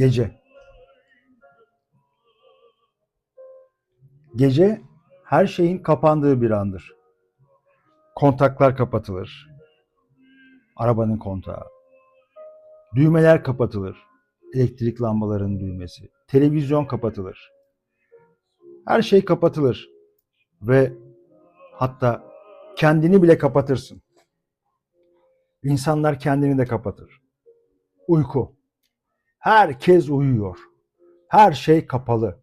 Gece. Gece her şeyin kapandığı bir andır. Kontaklar kapatılır. Arabanın kontağı. Düğmeler kapatılır. Elektrik lambalarının düğmesi. Televizyon kapatılır. Her şey kapatılır. Ve hatta kendini bile kapatırsın. İnsanlar kendini de kapatır. Uyku. Herkes uyuyor. Her şey kapalı.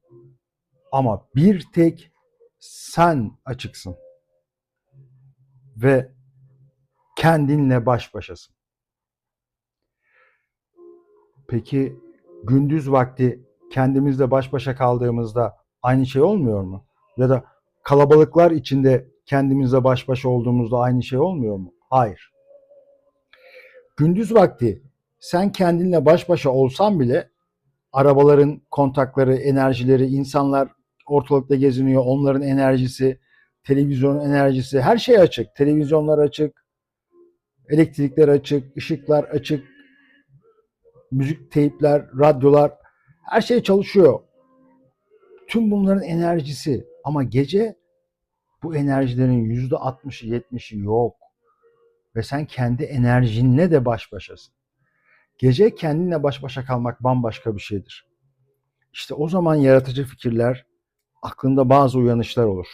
Ama bir tek sen açıksın. Ve kendinle baş başasın. Peki gündüz vakti kendimizle baş başa kaldığımızda aynı şey olmuyor mu? Ya da kalabalıklar içinde kendimizle baş başa olduğumuzda aynı şey olmuyor mu? Hayır. Gündüz vakti sen kendinle baş başa olsan bile arabaların kontakları, enerjileri, insanlar ortalıkta geziniyor, onların enerjisi, televizyonun enerjisi, her şey açık. Televizyonlar açık, elektrikler açık, ışıklar açık, müzik teypler, radyolar, her şey çalışıyor. Tüm bunların enerjisi ama gece bu enerjilerin yüzde 60'ı 70'i yok. Ve sen kendi enerjinle de baş başasın. Gece kendinle baş başa kalmak bambaşka bir şeydir. İşte o zaman yaratıcı fikirler, aklında bazı uyanışlar olur.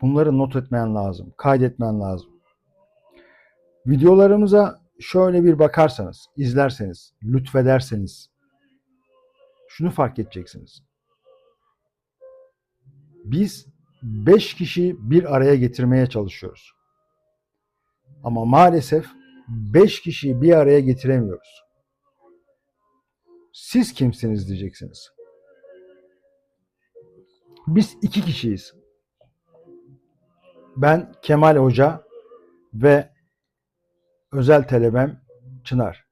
Bunları not etmen lazım, kaydetmen lazım. Videolarımıza şöyle bir bakarsanız, izlerseniz, lütfederseniz şunu fark edeceksiniz. Biz beş kişi bir araya getirmeye çalışıyoruz. Ama maalesef beş kişiyi bir araya getiremiyoruz. Siz kimsiniz diyeceksiniz. Biz iki kişiyiz. Ben Kemal Hoca ve özel talebem Çınar.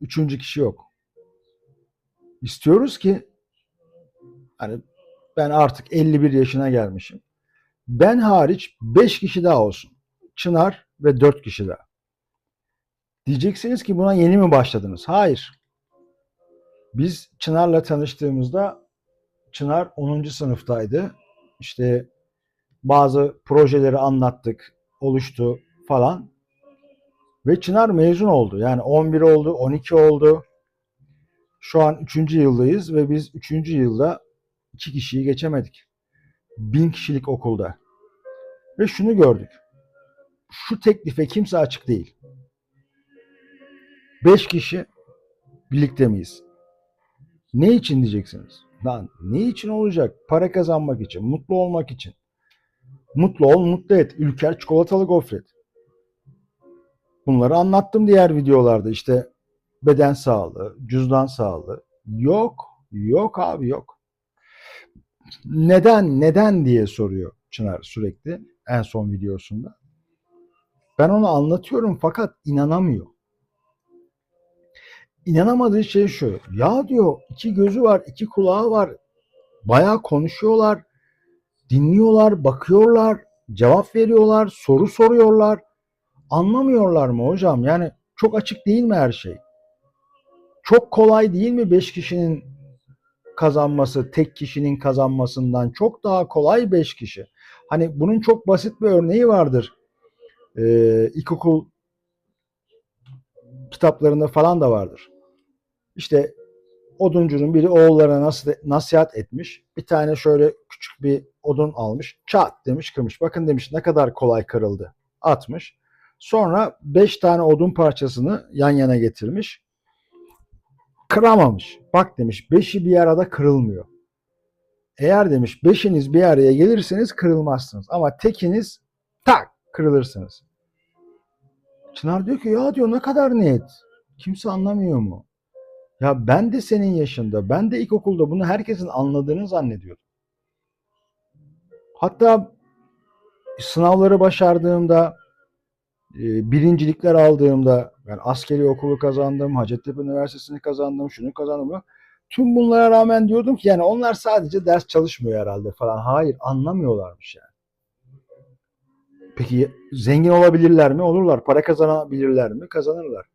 Üçüncü kişi yok. İstiyoruz ki hani ben artık 51 yaşına gelmişim. Ben hariç 5 kişi daha olsun. Çınar ve 4 kişi daha. Diyeceksiniz ki buna yeni mi başladınız? Hayır. Biz Çınar'la tanıştığımızda Çınar 10. sınıftaydı. İşte bazı projeleri anlattık, oluştu falan. Ve Çınar mezun oldu. Yani 11 oldu, 12 oldu. Şu an 3. yıldayız ve biz 3. yılda 2 kişiyi geçemedik. 1000 kişilik okulda. Ve şunu gördük. Şu teklife kimse açık değil. 5 kişi birlikte miyiz? Ne için diyeceksiniz? Lan ne için olacak? Para kazanmak için, mutlu olmak için. Mutlu ol, mutlu et. Ülker çikolatalı gofret. Bunları anlattım diğer videolarda. İşte beden sağlığı, cüzdan sağlığı. Yok, yok abi yok. Neden, neden diye soruyor Çınar sürekli en son videosunda. Ben onu anlatıyorum fakat inanamıyor. İnanamadığı şey şu. Ya diyor iki gözü var, iki kulağı var. Bayağı konuşuyorlar, dinliyorlar, bakıyorlar, cevap veriyorlar, soru soruyorlar. Anlamıyorlar mı hocam? Yani çok açık değil mi her şey? Çok kolay değil mi 5 kişinin kazanması, tek kişinin kazanmasından çok daha kolay 5 kişi. Hani bunun çok basit bir örneği vardır. Ee, ilkokul kitaplarında falan da vardır. İşte oduncunun biri oğullarına nasıl nasihat etmiş. Bir tane şöyle küçük bir odun almış. Çat demiş kırmış. Bakın demiş ne kadar kolay kırıldı. Atmış. Sonra beş tane odun parçasını yan yana getirmiş. Kıramamış. Bak demiş beşi bir arada kırılmıyor. Eğer demiş beşiniz bir araya gelirseniz kırılmazsınız. Ama tekiniz tak kırılırsınız. Çınar diyor ki ya diyor ne kadar net. Kimse anlamıyor mu? Ya ben de senin yaşında, ben de ilkokulda bunu herkesin anladığını zannediyordum. Hatta sınavları başardığımda, e, birincilikler aldığımda, ben askeri okulu kazandım, Hacettepe Üniversitesi'ni kazandım, şunu kazandım. Tüm bunlara rağmen diyordum ki yani onlar sadece ders çalışmıyor herhalde falan. Hayır anlamıyorlarmış yani. Peki zengin olabilirler mi? Olurlar. Para kazanabilirler mi? Kazanırlar.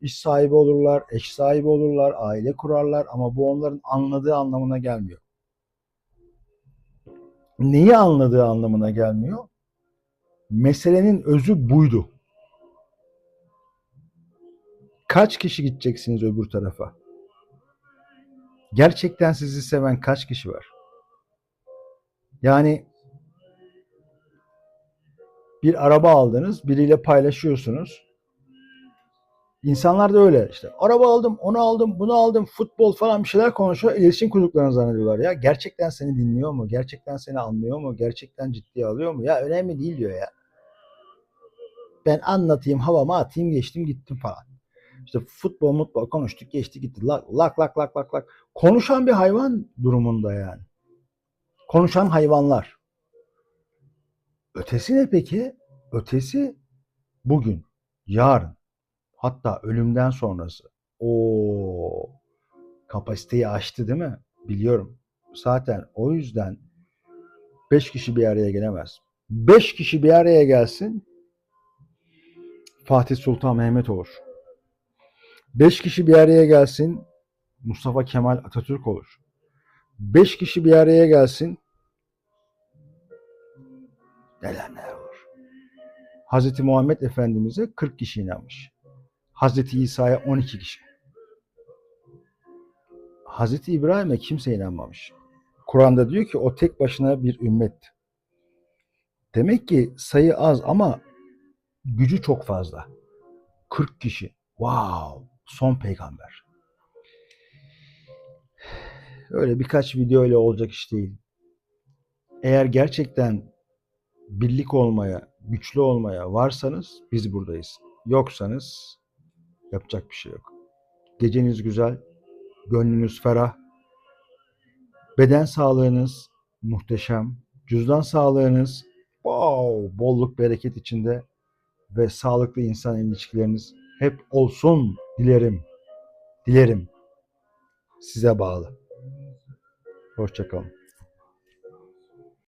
İş sahibi olurlar, eş sahibi olurlar, aile kurarlar ama bu onların anladığı anlamına gelmiyor. Neyi anladığı anlamına gelmiyor? Meselenin özü buydu. Kaç kişi gideceksiniz öbür tarafa? Gerçekten sizi seven kaç kişi var? Yani bir araba aldınız, biriyle paylaşıyorsunuz. İnsanlar da öyle işte. Araba aldım, onu aldım, bunu aldım, futbol falan bir şeyler konuşuyor. iletişim kurduklarını zannediyorlar ya. Gerçekten seni dinliyor mu? Gerçekten seni anlıyor mu? Gerçekten ciddiye alıyor mu? Ya önemli değil diyor ya. Ben anlatayım, havama atayım, geçtim gittim falan. İşte futbol mutbol konuştuk, geçti gitti. Lak lak lak lak lak lak. Konuşan bir hayvan durumunda yani. Konuşan hayvanlar. Ötesi ne peki? Ötesi bugün, yarın, hatta ölümden sonrası. O kapasiteyi aştı değil mi? Biliyorum. Zaten o yüzden 5 kişi bir araya gelemez. 5 kişi bir araya gelsin Fatih Sultan Mehmet olur. 5 kişi bir araya gelsin Mustafa Kemal Atatürk olur. 5 kişi bir araya gelsin neler neler olur. Hazreti Muhammed Efendimiz'e 40 kişi inanmış. Hazreti İsa'ya 12 kişi. Hazreti İbrahim'e kimse inanmamış. Kur'an'da diyor ki o tek başına bir ümmet. Demek ki sayı az ama gücü çok fazla. 40 kişi. Wow! Son peygamber. Öyle birkaç video ile olacak iş değil. Eğer gerçekten birlik olmaya, güçlü olmaya varsanız biz buradayız. Yoksanız yapacak bir şey yok. Geceniz güzel, gönlünüz ferah, beden sağlığınız muhteşem, cüzdan sağlığınız wow, bolluk bereket içinde ve sağlıklı insan ilişkileriniz hep olsun dilerim. Dilerim. Size bağlı. Hoşçakalın.